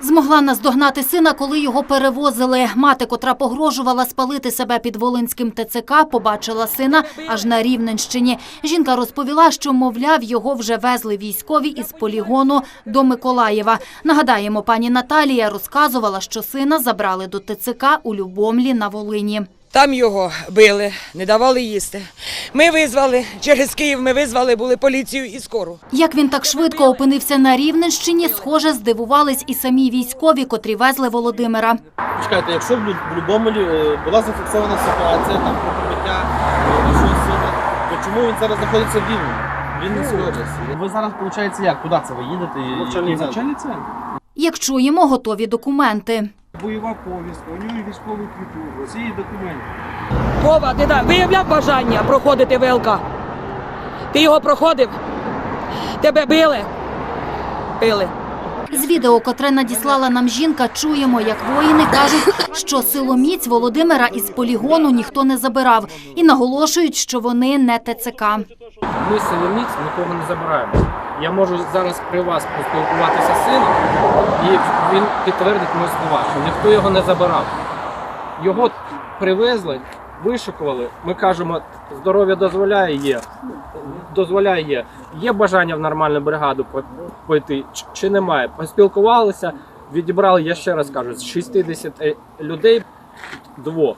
Змогла наздогнати сина, коли його перевозили. Мати, котра погрожувала спалити себе під Волинським ТЦК, побачила сина аж на Рівненщині. Жінка розповіла, що, мовляв, його вже везли військові із полігону до Миколаєва. Нагадаємо, пані Наталія розказувала, що сина забрали до ТЦК у Любомлі на Волині. Там його били, не давали їсти. Ми визвали, через Київ ми визвали були поліцію і скору. Як він так швидко опинився на Рівненщині, схоже, здивувались і самі військові, котрі везли Володимира. Чекайте, якщо в Лю- в Любомелі е, була зафіксована ситуація там про побиття е, нашого сина, то чому він зараз знаходиться в Рівному? В Рівненській області. Ви зараз, виходить, як? Куди це ви їдете? Навчальний центр. центр? Як чуємо, готові документи. Бойова повістка, у нього військовий квиток, всі є документи. Вова, ти да, виявляв бажання проходити ВЛК? Ти його проходив? Тебе били? Били. З відео, котре надіслала нам жінка, чуємо, як воїни кажуть, що силоміць Володимира із полігону ніхто не забирав і наголошують, що вони не ТЦК. Ми силоміць нікого не забираємо. Я можу зараз при вас поспілкуватися з сином, і він підтвердить мої слова, що ніхто його не забирав. Його привезли, вишикували. Ми кажемо, здоров'я дозволяє є. Дозволяє є. Є бажання в нормальну бригаду пойти чи- немає. Поспілкувалися, відібрали, я ще раз кажу, з 60 е, людей двох.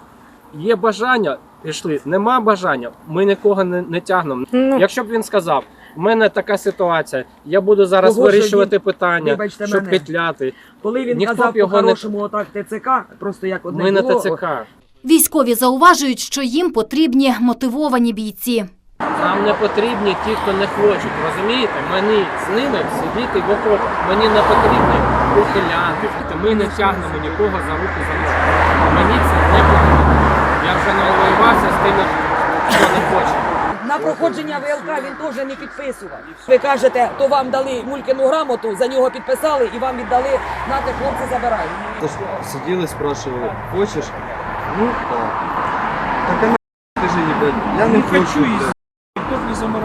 Є бажання, пішли. Нема бажання, ми нікого не, не тягнемо. Якщо б він сказав, в мене така ситуація, я буду зараз Того, вирішувати він- питання, вибачте щоб мене. петляти. Коли він Ніхто казав його не- отак ТЦК, просто як одне Ми не було, ТЦК. Військові зауважують, що їм потрібні мотивовані бійці. Нам не потрібні ті, хто не хочуть. Розумієте? Мені з ними сидіти в окопах. Мені не потрібні ухилянти. Ми не тягнемо нікого за руки за ноги. Мені це не потрібно. Я вже навоювався з тими, хто не хоче. На проходження ВЛК він теж не підписував. Ви кажете, то вам дали мулькину грамоту, за нього підписали і вам віддали, нате хлопці забирають. Тож сиділи, спрашивали, хочеш? Ну, так. Так а на скажи, ебать, я не хочу.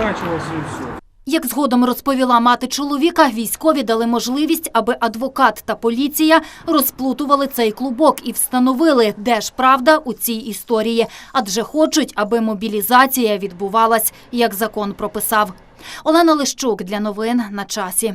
Заморачувався і все. Як згодом розповіла мати чоловіка, військові дали можливість, аби адвокат та поліція розплутували цей клубок і встановили, де ж правда у цій історії, адже хочуть, аби мобілізація відбувалась, як закон прописав. Олена Лищук для новин на часі.